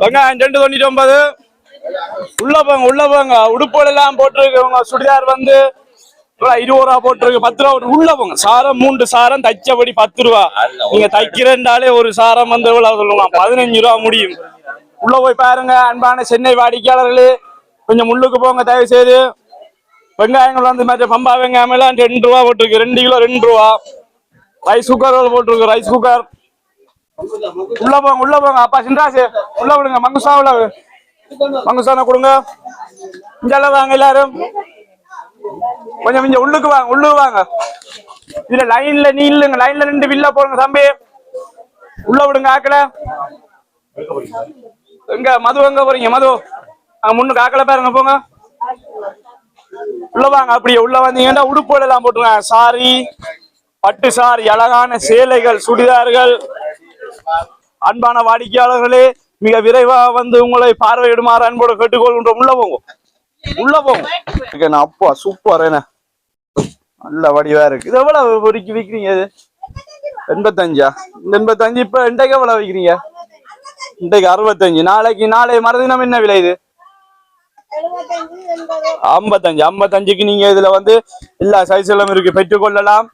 வெங்காயம் ரெண்டு தொண்ணூற்றி ஒன்பது. உள்ள போங்க உள்ள போங்க. உடுப்புகள் எல்லாம் போட்டிருக்கு. உங்க சுடிதார் வந்து இருபது ரூபா போட்டிருக்கு. பத்து ரூபா போட்டு- உள்ள போங்க. சாரம் மூன்று சாரம் தைச்சபடி பத்து ரூபா. நீங்க தைக்கிறேன்டாலே ஒரு சாரம் வந்து எவ்வளவு சொல்லலாம் பதினஞ்சு ரூபா முடியும். உள்ள போய் பாருங்க அன்பான சென்னை வாடிக்கையாளர்களே. கொஞ்சம் முள்ளுக்கு போங்க தயவு செய்து வெங்காயங்கள் வந்து மற்ற பம்பா வெங்காயம் எல்லாம் ரெண்டு ரூபா போட்டிருக்கு. ரெண்டு கிலோ ரெண்டு ரூபா. ரைஸ் குக்கர் போட்டிருக்கு. ரைஸ் குக்கர் உள்ள போங்க உள்ள போங்க அப்பா சின்ராசு. உள்ள விடுங்க மங்குசா உள்ள மங்குசான கொடுங்க. இங்க வாங்க எல்லாரும். கொஞ்சம் இங்க உள்ளுக்கு வாங்க உள்ளுக்கு வாங்க. இதுல லைன்ல நீ இல்லுங்க லைன்ல நின்று வில்ல போடுங்க தம்பி. உள்ள விடுங்க ஆக்கல. எங்க மது எங்க போறீங்க மது? அங்க முன்னுக்கு ஆக்கல பாருங்க போங்க. உள்ள வாங்க அப்படியே உள்ள வந்தீங்கன்னா உடுப்புகள் எல்லாம் போட்டுருங்க. சாரி பட்டு சாரி அழகான சேலைகள் சுடிதார்கள். அன்பான வாடிக்கையாளர்களே மிக விரைவாக வந்து உங்களை பார்வையிடுமாறு அன்போடு கேட்டுக்கொள்கின்றோம். உள்ள போங்க. உள்ள போங்க. அப்பா சூப்பர் என்ன நல்ல வடிவா இருக்கு. இது எவ்வளவு பொறுக்கி விற்கிறீங்க இது? எண்பத்தஞ்சா? இந்த எண்பத்தஞ்சு இப்ப இன்றைக்கு எவ்வளவு விற்கிறீங்க இன்றைக்கு அறுபத்தஞ்சு. நாளைக்கு நாளை மறுதினம் என்ன விலை இது? ஐம்பத்தஞ்சு. ஐம்பத்தஞ்சுக்கு நீங்க இதுல வந்து எல்லா சைஸ்களும் இருக்கு. பெற்றுக்கொள்ளலாம்